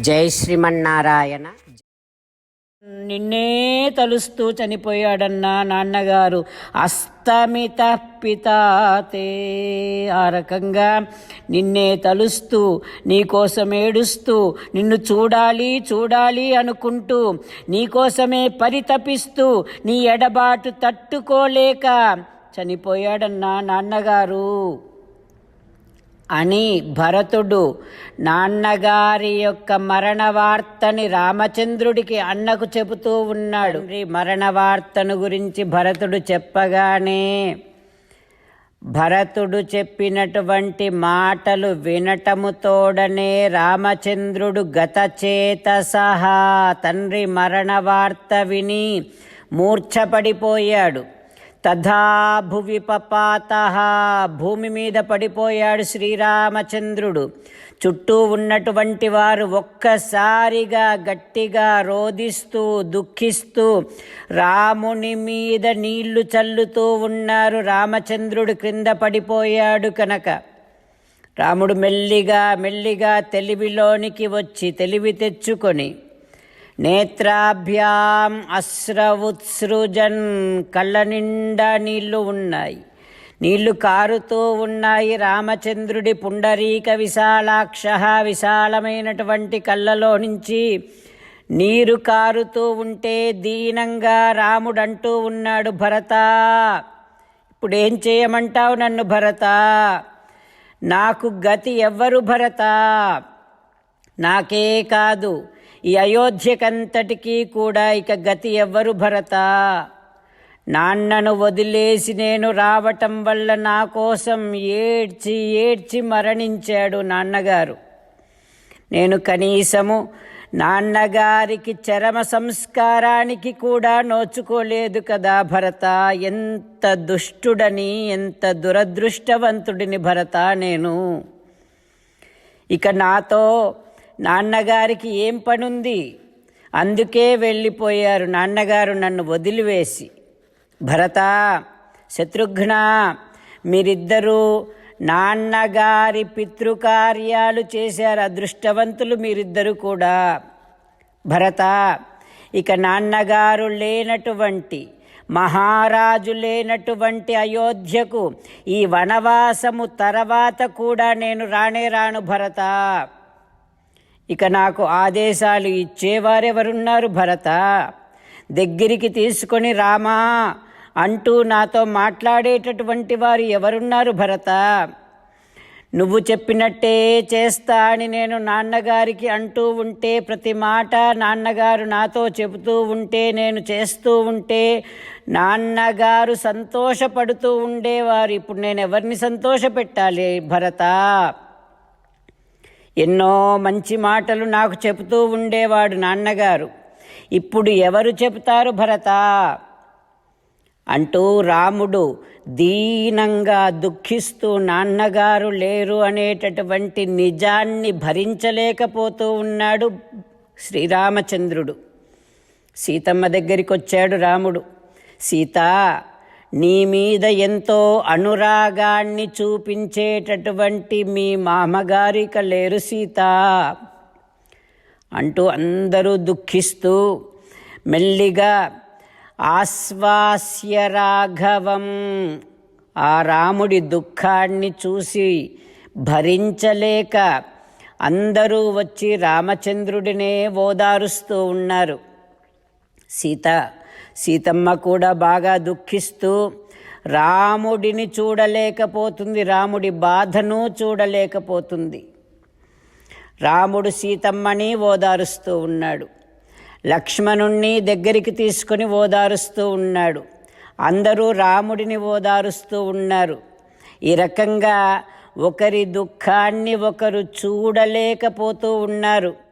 జై శ్రీమన్నారాయణ. నిన్నే తలుస్తూ చనిపోయాడన్నా నాన్నగారు అస్తమిత పితాతే. ఆ రకంగా నిన్నే తలుస్తూ నీకోసం ఏడుస్తూ నిన్ను చూడాలి చూడాలి అనుకుంటూ నీకోసమే పరితపిస్తూ నీ ఎడబాటు తట్టుకోలేక చనిపోయాడన్నా నాన్నగారు. అని భరతుడు నాన్నగారి యొక్క మరణ వార్తని రామచంద్రుడికి అన్నకు చెబుతూ ఉన్నాడు. మరణ వార్తను గురించి భరతుడు చెప్పగానే భరతుడు చెప్పినటువంటి మాటలు వినటముతోడనే రామచంద్రుడు గతచేత సహా తండ్రి మరణ వార్త విని మూర్ఛపడిపోయాడు. తథా భువి పపాత. భూమి మీద పడిపోయాడు శ్రీరామచంద్రుడు. చుట్టూ ఉన్నటువంటి వారు ఒక్కసారిగా గట్టిగా రోదిస్తూ దుఃఖిస్తూ రాముని మీద నీళ్ళు చల్లుతూ ఉన్నారు. రామచంద్రుడు క్రింద పడిపోయాడు కనుక. రాముడు మెల్లిగా మెల్లిగా తెలివిలోనికి వచ్చి తెలివి తెచ్చుకొని నేత్రాభ్యాం అశ్రవుత్సృజన్ కళ్ళ నిండా నీళ్ళు ఉన్నాయి. నీళ్ళు కారుతూ ఉన్నాయి. రామచంద్రుడి పుండరీక విశాలాక్ష విశాలమైనటువంటి కళ్ళలో నుంచి నీరు కారుతూ ఉంటే దీనంగా రాముడంటూ ఉన్నాడు భరత ఇప్పుడేం చేయమంటావు నన్ను భరత? నాకు గతి ఎవ్వరు భరత? నాకే కాదు ఈ అయోధ్యకంతటికీ కూడా ఇక గతి ఎవ్వరు భరత. నాన్నను వదిలేసి నేను రావటం వల్ల నా కోసం ఏడ్చి ఏడ్చి మరణించాడు నాన్నగారు. నేను కనీసము నాన్నగారికి చరమ సంస్కారానికి కూడా నోచుకోలేదు కదా భరత. ఎంత దుష్టుడని ఎంత దురదృష్టవంతుడిని భరత నేను. ఇక నాతో నాన్నగారికి ఏం పనుంది? అందుకే వెళ్ళిపోయారు నాన్నగారు నన్ను వదిలివేసి. భరత శత్రుఘ్న మీరిద్దరూ నాన్నగారి పితృకార్యాలు చేశారు అదృష్టవంతులు మీరిద్దరు కూడా. భరత ఇక నాన్నగారు లేనటువంటి మహారాజు లేనటువంటి అయోధ్యకు ఈ వనవాసము తర్వాత కూడా నేను రానే రాను భరత. ఇక నాకు ఆదేశాలు ఇచ్చేవారెవరున్నారు భరత? దగ్గరికి తీసుకొని రామా అంటూ నాతో మాట్లాడేటటువంటి వారు ఎవరున్నారు భరత? నువ్వు చెప్పినట్టే చేస్తా అని నేను నాన్నగారికి అంటూ ఉంటే ప్రతి మాట నాన్నగారు నాతో చెబుతూ ఉంటే నేను చేస్తూ ఉంటే నాన్నగారు సంతోషపడుతూ ఉండేవారు. ఇప్పుడు నేను ఎవరిని సంతోషపెట్టాలి భరత? ఎన్నో మంచి మాటలు నాకు చెబుతూ ఉండేవాడు నాన్నగారు. ఇప్పుడు ఎవరు చెబుతారు భరత? అంటూ రాముడు దీనంగా దుఃఖిస్తూ నాన్నగారు లేరు అనేటటువంటి నిజాన్ని భరించలేకపోతూ ఉన్నాడు శ్రీరామచంద్రుడు. సీతమ్మ దగ్గరికి వచ్చాడు రాముడు. సీతా నీ మీద ఎంతో అనురాగాన్ని చూపించేటటువంటి మీ మామగారిక లేరు సీత. అంటూ అందరూ దుఃఖిస్తూ మెల్లిగా ఆశ్వాస్య రాఘవం ఆ రాముడి దుఃఖాన్ని చూసి భరించలేక అందరూ వచ్చి రామచంద్రుడినే ఓదారుస్తూ ఉన్నారు. సీత సీతమ్మ కూడా బాగా దుఃఖిస్తూ రాముడిని చూడలేకపోతుంది రాముడి బాధను చూడలేకపోతుంది. రాముడు సీతమ్మని ఓదారుస్తూ ఉన్నాడు. లక్ష్మణుణ్ణి దగ్గరికి తీసుకొని ఓదారుస్తూ ఉన్నాడు. అందరూ రాముడిని ఓదారుస్తూ ఉన్నారు. ఈ రకంగా ఒకరి దుఃఖాన్ని ఒకరు చూడలేకపోతూ ఉన్నారు.